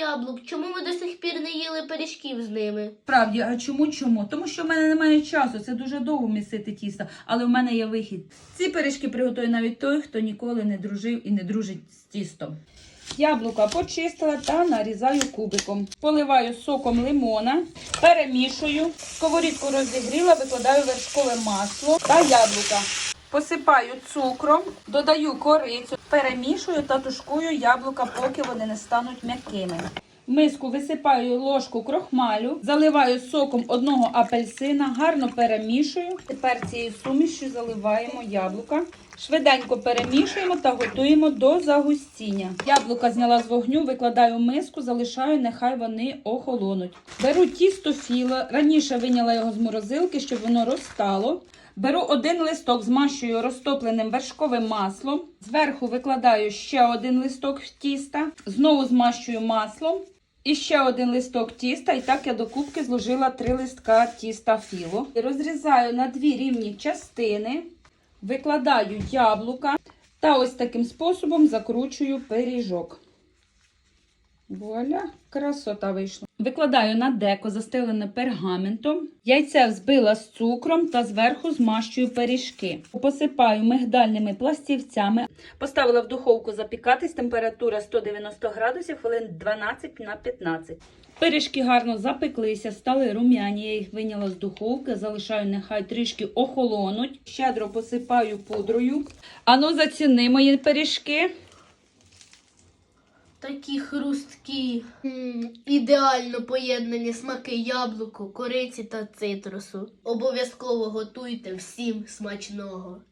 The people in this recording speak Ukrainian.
яблук. Чому ми до сих пір не їли пиріжків з ними? Справді, а чому чому? Тому що в мене немає часу, це дуже довго місити тісто, але в мене є вихід. Ці пиріжки приготує навіть той, хто ніколи не дружив і не дружить з тістом. Яблука почистила та нарізаю кубиком. Поливаю соком лимона, перемішую. Сковорідку розігріла, викладаю вершкове масло та яблука. Посипаю цукром, додаю корицю, перемішую та тушкую яблука, поки вони не стануть м'якими. В миску висипаю ложку крохмалю, заливаю соком одного апельсина, гарно перемішую. Тепер цією сумішю заливаємо яблука. Швиденько перемішуємо та готуємо до загустіння. Яблука зняла з вогню, викладаю в миску, залишаю, нехай вони охолонуть. Беру тісто філо, раніше виняла його з морозилки, щоб воно розтало. Беру один листок, змащую розтопленим вершковим маслом. Зверху викладаю ще один листок тіста, знову змащую маслом. І ще один листок тіста, і так я до кубки зложила три листка тіста філо. Розрізаю на дві рівні частини, викладаю яблука та ось таким способом закручую пиріжок. Вуаля, красота вийшла. Викладаю на деко, застелене пергаментом. Яйце взбила з цукром та зверху змащую пиріжки. Посипаю мигдальними пластівцями. Поставила в духовку запікатись, температура 190 градусів, хвилин 12 на 15. Пиріжки гарно запеклися, стали рум'яні. Я їх виняла з духовки, залишаю нехай трішки охолонуть. Щедро посипаю пудрою. Ану, заціни мої пиріжки. Такі хрусткі. М, ідеально поєднані смаки яблуку, кориці та цитрусу. Обов'язково готуйте всім смачного.